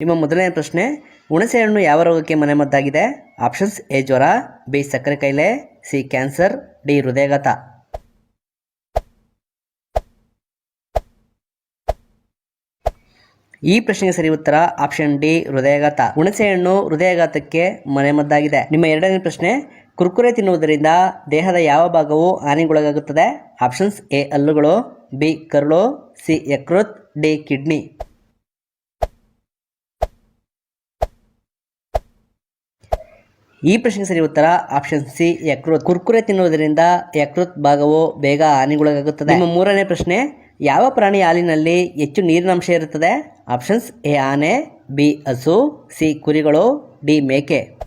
ನಿಮ್ಮ ಮೊದಲನೇ ಪ್ರಶ್ನೆ ಹುಣಸೆ ಹಣ್ಣು ಯಾವ ರೋಗಕ್ಕೆ ಮನೆಮದ್ದಾಗಿದೆ? ಆಪ್ಷನ್ಸ್, ಎ, ಜ್ವರ, ಬಿ, ಸಕ್ಕರೆ ಕಾಯಿಲೆ ಸಿ, ಕ್ಯಾನ್ಸರ್, ಡಿ, ಹೃದಯಘಾತ. ಈ ಪ್ರಶ್ನೆಗೆ ಸರಿ ಉತ್ತರ, ಆಪ್ಷನ್ ಡಿ, ಹೃದಯಘಾತ. ಹುಣಸೆ ಹಣ್ಣು ಹೃದಯಘಾತಕ್ಕೆ ಮನೆಮದ್ದಾಗಿದೆ. ನಿಮ್ಮ ಎರಡನೇ ಪ್ರಶ್ನೆ, ಕುರ್ಕುರೆ ತಿನ್ನುವುದರಿಂದ ದೇಹದ ಯಾವ ಭಾಗವು ಹಾನಿಗೊಳಗಾಗುತ್ತದೆ? ಆಪ್ಷನ್ಸ್, ಎ, ಹಲ್ಲುಗಳು, ಬಿ, ಕರುಳು, ಸಿ, ಯಕೃತ್, ಡಿ, ಕಿಡ್ನಿ. ಈ ಪ್ರಶ್ನೆಗೆ ಸರಿ ಉತ್ತರ ಆಪ್ಷನ್ ಸಿ ಯಕೃತ್. ಕುರ್ಕುರೆ ತಿನ್ನುವುದರಿಂದ ಯಕೃತ್ ಭಾಗವು ಬೇಗ ಹಾನಿಗೊಳಗಾಗುತ್ತದೆ. ನಿಮ್ಮ ಮೂರನೇ ಪ್ರಶ್ನೆ, ಯಾವ ಪ್ರಾಣಿ ಹಾಲಿನಲ್ಲಿ ಹೆಚ್ಚು ನೀರಿನಂಶ ಇರುತ್ತದೆ? ಆಪ್ಷನ್ಸ್ ಎ ಆನೆ ಬಿ ಹಸು ಸಿ ಕುರಿಗಳು ಡಿ ಮೇಕೆ.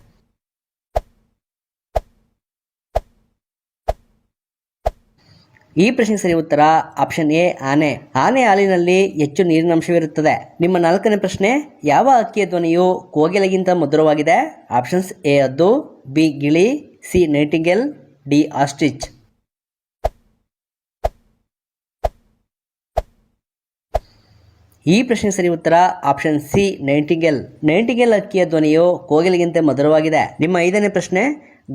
ಈ ಪ್ರಶ್ನೆ ಸರಿ ಉತ್ತರ ಆಪ್ಷನ್ ಎ ಆನೆ. ಆನೆ ಹಾಲಿನಲ್ಲಿ ಹೆಚ್ಚು ನೀರಿನಂಶವಿರುತ್ತದೆ. ನಿಮ್ಮ ನಾಲ್ಕನೇ ಪ್ರಶ್ನೆ, ಯಾವ ಅಕ್ಕಿಯ ಧ್ವನಿಯು ಕೋಗಿಲೆಗಿಂತ ಮಧುರವಾಗಿದೆ? ಆಪ್ಷನ್ಸ್ ಎ ಅದ್ದು ಬಿ ಗಿಳಿ ಸಿ ನೈಟಿಂಗೆಲ್ ಡಿ ಆಸ್ಟ್ರಿಚ್ ಈ ಪ್ರಶ್ನೆ ಸರಿ ಉತ್ತರ ಆಪ್ಷನ್ ಸಿ ನೈಂಟಿಗೆಲ್. ನೈಂಟಿಗೆಲ್ ಅಕ್ಕಿಯ ಧ್ವನಿಯು ಕೋಗಿಲಿಗಿಂತ ಮಧುರವಾಗಿದೆ. ನಿಮ್ಮ ಐದನೇ ಪ್ರಶ್ನೆ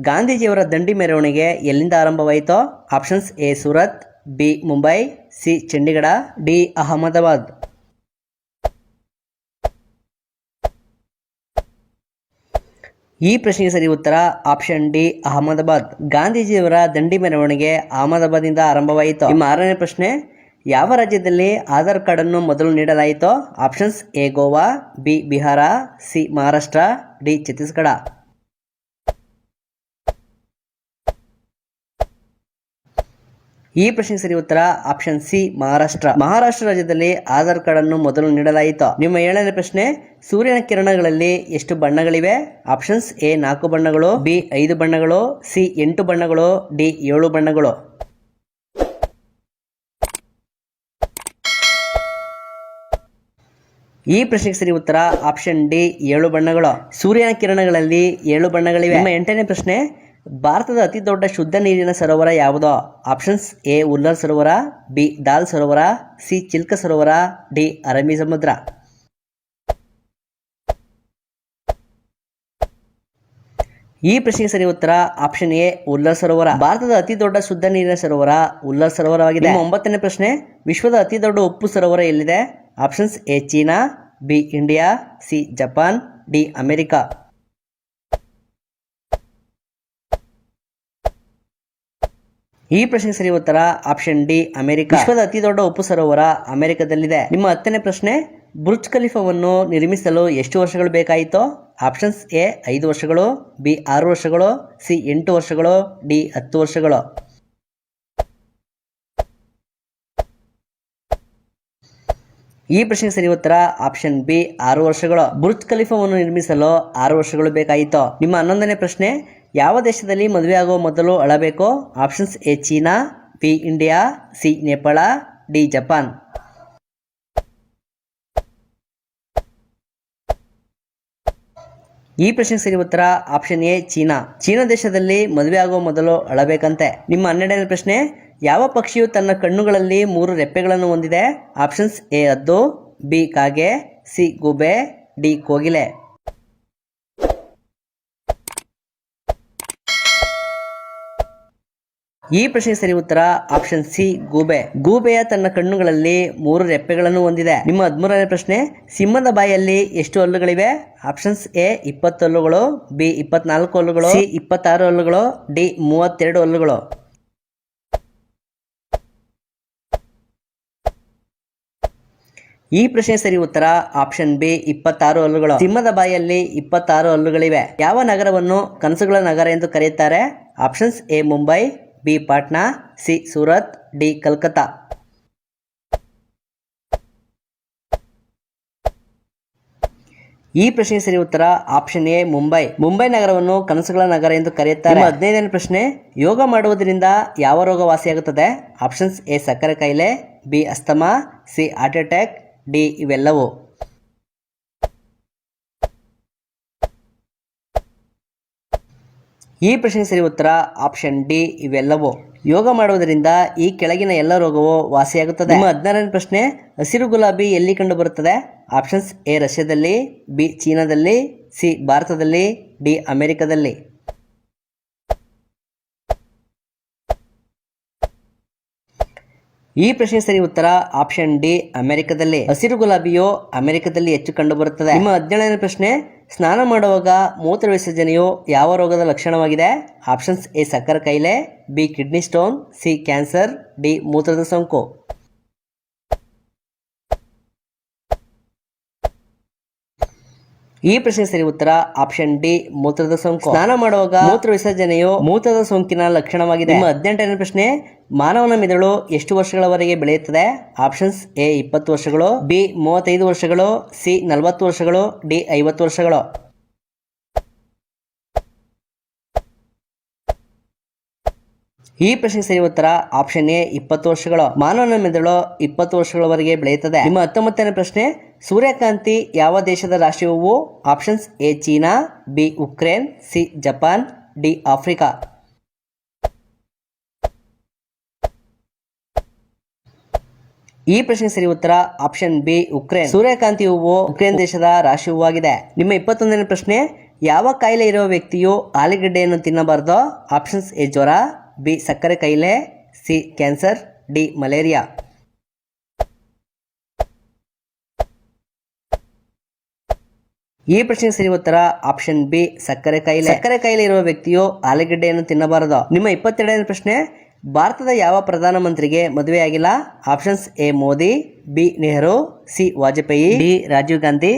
ಗಾಂಧೀಜಿಯವರ ದಂಡಿ ಮೆರವಣಿಗೆ ಎಲ್ಲಿಂದ ಆರಂಭವಾಯಿತೋ? Options A, Surat, B, Mumbai, C, Chandigarh, D, Ahmedabad. ಈ ಪ್ರಶ್ನೆಗೆ ಸರಿ ಉತ್ತರ ಆಪ್ಷನ್ ಡಿ, ಅಹಮದಾಬಾದ್. ಗಾಂಧೀಜಿಯವರ ದಂಡಿ ಮೆರವಣಿಗೆ ಅಹಮದಾಬಾದ್ನಿಂದ ಆರಂಭವಾಯಿತು? ನಿಮ್ಮ ಆರನೇ ಪ್ರಶ್ನೆ, ಯಾವ ರಾಜ್ಯದಲ್ಲಿ ಆಧಾರ್ ಕಾರ್ಡನ್ನು ಮೊದಲು ನೀಡಲಾಯಿತು? Options A, Goa, B, Bihar, C, Maharashtra, D, Chhattisgarh. ಈ ಪ್ರಶ್ನೆಗೆ ಸರಿ ಉತ್ತರ ಆಪ್ಷನ್ ಸಿ ಮಹಾರಾಷ್ಟ್ರ. ಮಹಾರಾಷ್ಟ್ರ ರಾಜ್ಯದಲ್ಲಿ ಆಧಾರ್ ಕಾರ್ಡ್ ಅನ್ನು ಮೊದಲು ನೀಡಲಾಯಿತು. ನಿಮ್ಮ ಏಳನೇ ಪ್ರಶ್ನೆ, ಸೂರ್ಯನ ಕಿರಣಗಳಲ್ಲಿ ಎಷ್ಟು ಬಣ್ಣಗಳಿವೆ? ಆಪ್ಷನ್ಸ್ ಎ ನಾಲ್ಕು ಬಣ್ಣಗಳು ಬಿ ಐದು ಬಣ್ಣಗಳು ಸಿ ಎಂಟು ಬಣ್ಣಗಳು ಡಿ ಏಳು ಬಣ್ಣಗಳು. ಈ ಪ್ರಶ್ನೆಗೆ ಸರಿ ಉತ್ತರ ಆಪ್ಷನ್ ಡಿ ಏಳು ಬಣ್ಣಗಳು. ಸೂರ್ಯನ ಕಿರಣಗಳಲ್ಲಿ ಏಳು ಬಣ್ಣಗಳಿವೆ. ನಿಮ್ಮ ಎಂಟನೇ ಪ್ರಶ್ನೆ ಭಾರತದ ಅತಿ ದೊಡ್ಡ ಶುದ್ಧ ನೀರಿನ ಸರೋವರ ಯಾವುದು? ಆಪ್ಷನ್ಸ್ ಎ ಉಲ್ಲರ್ ಸರೋವರ ಬಿ ದಾಲ್ ಸರೋವರ ಸಿ ಚಿಲ್ಕ ಸರೋವರ ಡಿ ಅರಮಿ ಸಮುದ್ರ. ಈ ಪ್ರಶ್ನೆಗೆ ಸರಿ ಉತ್ತರ ಆಪ್ಷನ್ ಎ ಉಲ್ಲರ್ ಸರೋವರ. ಭಾರತದ ಅತಿ ದೊಡ್ಡ ಶುದ್ಧ ನೀರಿನ ಸರೋವರ ಉಲ್ಲರ್ ಸರೋವರವಾಗಿದೆ. ಒಂಬತ್ತನೇ ಪ್ರಶ್ನೆ, ವಿಶ್ವದ ಅತಿ ದೊಡ್ಡ ಉಪ್ಪು ಸರೋವರ ಎಲ್ಲಿದೆ? Options A China B India C Japan D America ಈ ಪ್ರಶ್ನೆ ಸರಿ ಉತ್ತರ ಆಪ್ಷನ್ ಡಿ ಅಮೆರಿಕ. ವಿಶ್ವದ ಅತಿ ದೊಡ್ಡ ಉಪ್ಪು ಸರೋವರ ಅಮೆರಿಕದಲ್ಲಿದೆ. ನಿಮ್ಮ ಹತ್ತನೇ ಪ್ರಶ್ನೆ, ಬುರ್ಜ್ ಖಲೀಫವನ್ನು ನಿರ್ಮಿಸಲು ಎಷ್ಟು ವರ್ಷಗಳು ಬೇಕಾಯಿತು? ಆಪ್ಷನ್ಸ್ ಎ ಐದು ವರ್ಷಗಳು ಬಿ ಆರು ವರ್ಷಗಳು ಸಿ ಎಂಟು ವರ್ಷಗಳು ಡಿ ಹತ್ತು ವರ್ಷಗಳು. ಈ ಪ್ರಶ್ನೆಗೆ ಸರಿ ಉತ್ತರ ಆಪ್ಷನ್ ಬಿ ಆರು ವರ್ಷಗಳು. ಬುರ್ಜ್ ಖಲೀಫವನ್ನು ನಿರ್ಮಿಸಲು ಆರು ವರ್ಷಗಳು ಬೇಕಾಯಿತು. ನಿಮ್ಮ ಹನ್ನೊಂದನೇ ಪ್ರಶ್ನೆ ಯಾವ ದೇಶದಲ್ಲಿ ಮದುವೆ ಆಗುವ ಮೊದಲು ಅಳಬೇಕೋ? Options A, China, B, India, C, Nepal, D, Japan. ಈ ಪ್ರಶ್ನೆಗೆ ಸರಿ ಉತ್ತರ ಆಪ್ಷನ್ ಎ, ಚೀನಾ. ಚೀನಾ ದೇಶದಲ್ಲಿ ಮದುವೆ ಆಗುವ ಮೊದಲು ಅಳಬೇಕಂತೆ. ನಿಮ್ಮ ಹನ್ನೆರಡನೇ ಪ್ರಶ್ನೆ, ಯಾವ ಪಕ್ಷಿಯು ತನ್ನ ಕಣ್ಣುಗಳಲ್ಲಿ ಮೂರು ರೆಪ್ಪೆಗಳನ್ನು ಹೊಂದಿದೆ? ಆಪ್ಷನ್ಸ್ ಎ ಅದ್ದು ಬಿ, ಕಾಗೆ, ಸಿ, ಗುಬೆ, ಡಿ, ಕೋಗಿಲೆ. ಈ ಪ್ರಶ್ನೆ ಸರಿ ಉತ್ತರ ಆಪ್ಷನ್ ಸಿ ಗೂಬೆ. ಗೂಬೆಯ ತನ್ನ ಕಣ್ಣುಗಳಲ್ಲಿ ಮೂರು ರೆಪ್ಪೆಗಳನ್ನು ಹೊಂದಿದೆ. ನಿಮ್ಮ ಹದಿಮೂರನೇ ಪ್ರಶ್ನೆ, ಸಿಂಹದ ಬಾಯಲ್ಲಿ ಎಷ್ಟು ಹಲ್ಲುಗಳಿವೆ? ಆಪ್ಷನ್ಸ್ ಎ ಇಪ್ಪತ್ತು ಹಲ್ಲುಗಳು ಬಿ ಇಪ್ಪತ್ನಾಲ್ಕು ಹಲ್ಲುಗಳು ಸಿ ಇಪ್ಪತ್ತಾರು ಹಲ್ಲುಗಳು ಡಿ ಮೂವತ್ತೆರಡು ಹಲ್ಲುಗಳು. ಈ ಪ್ರಶ್ನೆ ಸರಿ ಉತ್ತರ ಆಪ್ಷನ್ ಬಿ ಇಪ್ಪತ್ತಾರು ಹಲ್ಲುಗಳು. ಸಿಂಹದ ಬಾಯಲ್ಲಿ ಇಪ್ಪತ್ತಾರು ಹಲ್ಲುಗಳಿವೆ. ಯಾವ ನಗರವನ್ನು ಕನಸುಗಳ ನಗರ ಎಂದು ಕರೆಯುತ್ತಾರೆ? Options A Mumbai B Patna, C Surat, D Calcutta. ಈ ಪ್ರಶ್ನೆ ಸರಿ ಉತ್ತರ ಆಪ್ಷನ್ ಎ, ಮುಂಬೈ. ಮುಂಬೈ ನಗರವನ್ನು ಕನಸುಗಳ ನಗರ ಎಂದು ಕರೆಯುತ್ತಾರೆ. ಹದಿನೈದನೇ ಪ್ರಶ್ನೆ, ಯೋಗ ಮಾಡುವುದರಿಂದ ಯಾವ ರೋಗ ವಾಸಿಯಾಗುತ್ತದೆ ಆಪ್ಷನ್ಸ್ ಎ, ಸಕ್ಕರೆ ಕಾಯಿಲೆ B, asthma, C, heart attack, D, ಇವೆಲ್ಲವೂ. ಈ ಪ್ರಶ್ನೆ ಸರಿ ಉತ್ತರ ಆಪ್ಷನ್ ಡಿ ಇವೆಲ್ಲವೂ. ಯೋಗ ಮಾಡುವುದರಿಂದ ಈ ಕೆಳಗಿನ ಎಲ್ಲ ರೋಗವು ವಾಸಿಯಾಗುತ್ತದೆ. ನಿಮ್ಮ ಹದಿನಾರನೇ ಪ್ರಶ್ನೆ ಹಸಿರು ಗುಲಾಬಿ ಎಲ್ಲಿ ಕಂಡು ಬರುತ್ತದೆ ಆಪ್ಷನ್ಸ್ ಎ ರಷ್ಯಾದಲ್ಲಿ ಬಿ ಚೀನಾದಲ್ಲಿ ಸಿ ಭಾರತದಲ್ಲಿ ಡಿ ಅಮೆರಿಕದಲ್ಲಿ. ಈ ಪ್ರಶ್ನೆ ಸರಿ ಉತ್ತರ ಆಪ್ಷನ್ ಡಿ ಅಮೆರಿಕದಲ್ಲಿ. ಹಸಿರು ಗುಲಾಬಿಯು ಅಮೆರಿಕದಲ್ಲಿ ಹೆಚ್ಚು ಕಂಡುಬರುತ್ತದೆ. ನಿಮ್ಮ ಹದಿನೇಳನೇ ಪ್ರಶ್ನೆ ಸ್ನಾನ ಮಾಡುವಾಗ ಮೂತ್ರ ವಿಸರ್ಜನೆಯು ಯಾವ ರೋಗದ ಲಕ್ಷಣವಾಗಿದೆ? ಆಪ್ಷನ್ಸ್ ಎ ಸಕ್ಕರೆ ಕಾಯಿಲೆ B kidney stone, C cancer, D ಮೂತ್ರದ ಸೋಂಕು. ಈ ಪ್ರಶ್ನೆ ಸರಿ ಉತ್ತರ ಆಪ್ಷನ್ ಡಿ ಮೂತ್ರದ ಸೋಂಕು. ಸ್ನಾನ ಮಾಡುವಾಗ ಮೂತ್ರ ವಿಸರ್ಜನೆಯು ಮೂತ್ರದ ಸೋಂಕಿನ ಲಕ್ಷಣವಾಗಿದೆ. ನಿಮ್ಮ ಹದಿನೆಂಟನೇ ಪ್ರಶ್ನೆ ಮಾನವನ ಮೆದುಳು ಎಷ್ಟು ವರ್ಷಗಳವರೆಗೆ ಬೆಳೆಯುತ್ತದೆ? ಆಪ್ಷನ್ಸ್ ಎ ಇಪ್ಪತ್ತು ವರ್ಷಗಳು ಬಿ ಮೂವತ್ತೈದು ವರ್ಷಗಳು ಸಿ ನಲವತ್ತು ವರ್ಷಗಳು ಡಿ ಐವತ್ತು ವರ್ಷಗಳು. ಈ ಪ್ರಶ್ನೆ ಸರಿ ಉತ್ತರ ಆಪ್ಷನ್ ಎ ಇಪ್ಪತ್ತು ವರ್ಷಗಳು. ಮಾನವನ ಮೆದುಳು ಇಪ್ಪತ್ತು ವರ್ಷಗಳವರೆಗೆ ಬೆಳೆಯುತ್ತದೆ. ನಿಮ್ಮ ಹತ್ತೊಂಬತ್ತನೇ ಪ್ರಶ್ನೆ, ಸೂರ್ಯಕಾಂತಿ ಯಾವ ದೇಶದ ರಾಷ್ಟ್ರೀಯವು options A China, B Ukraine, C Japan, D Africa. ಈ ಪ್ರಶ್ನೆ ಸರಿ ಉತ್ತರ ಆಪ್ಷನ್ ಬಿ ಉಕ್ರೇನ್. ಸೂರ್ಯಕಾಂತಿ ಹೂವು ಉಕ್ರೇನ್ ದೇಶದ ರಾಶಿ ಹೂವಾಗಿದೆ ನಿಮ್ಮ ಇಪ್ಪತ್ತೊಂದನೇ ಪ್ರಶ್ನೆ, ಯಾವ ಕಾಯಿಲೆ ಇರುವ ವ್ಯಕ್ತಿಯು ಆಲೂಗಡ್ಡೆಯನ್ನು ತಿನ್ನಬಾರದು? ಆಪ್ಷನ್ಸ್ ಎ ಜ್ವರ ಬಿ, ಸಕ್ಕರೆ ಕಾಯಿಲೆ ಸಿ, ಕ್ಯಾನ್ಸರ್, ಡಿ, ಮಲೇರಿಯಾ. ಈ ಪ್ರಶ್ನೆಗೆ ಸರಿ ಉತ್ತರ ಆಪ್ಷನ್ ಬಿ, ಸಕ್ಕರೆ ಕಾಯಿಲೆ ಸಕ್ಕರೆ ಕಾಯಿಲೆ ಇರುವ ವ್ಯಕ್ತಿಯು ಆಲೂಗಡ್ಡೆಯನ್ನು ತಿನ್ನಬಾರದು. ನಿಮ್ಮ ಇಪ್ಪತ್ತೆರಡನೇ ಪ್ರಶ್ನೆ, ಭಾರತದ ಯಾವ ಪ್ರಧಾನಮಂತ್ರಿಗೆ ಮದುವೆಯಾಗಿಲ್ಲ? Options A, Modi, B, Nehru, C, Vajpayee, D, Rajiv Gandhi.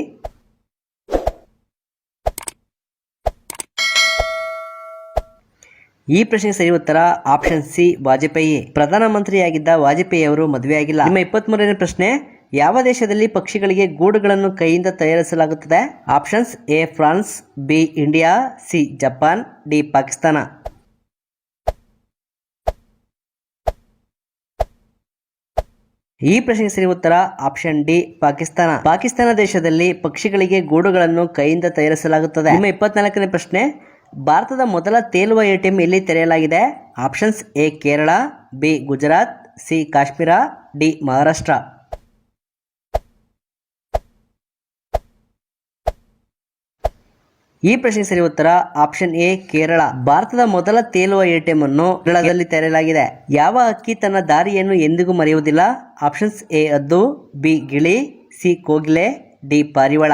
ಈ ಪ್ರಶ್ನೆ ಸರಿ ಉತ್ತರ ಆಪ್ಷನ್ ಸಿ, ವಾಜಪೇಯಿ. ಪ್ರಧಾನಮಂತ್ರಿಯಾಗಿದ್ದ ವಾಜಪೇಯಿ ಅವರು ಮದುವೆಯಾಗಿಲ್ಲ. ನಿಮ್ಮ ಇಪ್ಪತ್ಮೂರನೇ ಪ್ರಶ್ನೆ, ಯಾವ ದೇಶದಲ್ಲಿ ಪಕ್ಷಿಗಳಿಗೆ ಗೂಡುಗಳನ್ನು ಕೈಯಿಂದ ತಯಾರಿಸಲಾಗುತ್ತದೆ? Options A, France, B, India, C, Japan, D, Pakistan. ಈ ಪ್ರಶ್ನೆಗೆ ಸರಿ ಉತ್ತರ ಆಪ್ಷನ್ ಡಿ, ಪಾಕಿಸ್ತಾನ. ಪಾಕಿಸ್ತಾನ ದೇಶದಲ್ಲಿ ಪಕ್ಷಿಗಳಿಗೆ ಗೂಡುಗಳನ್ನು ಕೈಯಿಂದ ತಯಾರಿಸಲಾಗುತ್ತದೆ. ನಿಮ್ಮ ಇಪ್ಪತ್ನಾಲ್ಕನೇ ಪ್ರಶ್ನೆ ಭಾರತದ ಮೊದಲ ತೇಲುವ ಎ ಟಿ ಎಂ ಎಲ್ಲಿ ತೆರೆಯಲಾಗಿದೆ. Options A, Kerala, B, Gujarat, C, Kashmir, D, Maharashtra. ಈ ಪ್ರಶ್ನೆ ಸರಿ ಉತ್ತರ ಆಪ್ಷನ್ ಎ, ಕೇರಳ. ಭಾರತದ ಮೊದಲ ತೇಲುವ ಎಟಿಎಂ ಅನ್ನು ಕೇರಳದಲ್ಲಿ ತೆರೆಯಲಾಗಿದೆ. ಯಾವ ಅಕ್ಕಿ ತನ್ನ ದಾರಿಯನ್ನು ಎಂದಿಗೂ ಮರೆಯುವುದಿಲ್ಲ? ಆಪ್ಷನ್ಸ್ ಎ, ಅದ್ದು, ಬಿ, ಗಿಳಿ, ಸಿ, ಕೋಗಿಲೆ, ಡಿ, ಪಾರಿವಾಳ.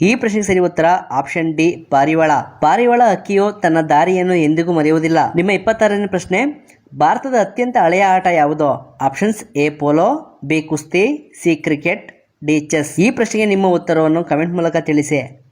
ಈ ಪ್ರಶ್ನೆ ಸರಿ ಉತ್ತರ ಆಪ್ಷನ್ ಡಿ, ಪಾರಿವಾಳ. ಪಾರಿವಾಳ ಅಕ್ಕಿಯು ತನ್ನ ದಾರಿಯನ್ನು ಎಂದಿಗೂ ಮರೆಯುವುದಿಲ್ಲ. ನಿಮ್ಮ ಇಪ್ಪತ್ತಾರನೇ ಪ್ರಶ್ನೆ, ಭಾರತದ ಅತ್ಯಂತ ಹಳೆಯ ಆಟ ಯಾವುದು? ಆಪ್ಷನ್ಸ್ ಎ, ಪೋಲೋ, ಬಿ, ಕುಸ್ತಿ, ಸಿ, ಕ್ರಿಕೆಟ್, ಡಿ, ಚೆಸ್. ಈ ಪ್ರಶ್ನೆಗೆ ನಿಮ್ಮ ಉತ್ತರವನ್ನು ಕಮೆಂಟ್ ಮೂಲಕ ತಿಳಿಸಿ.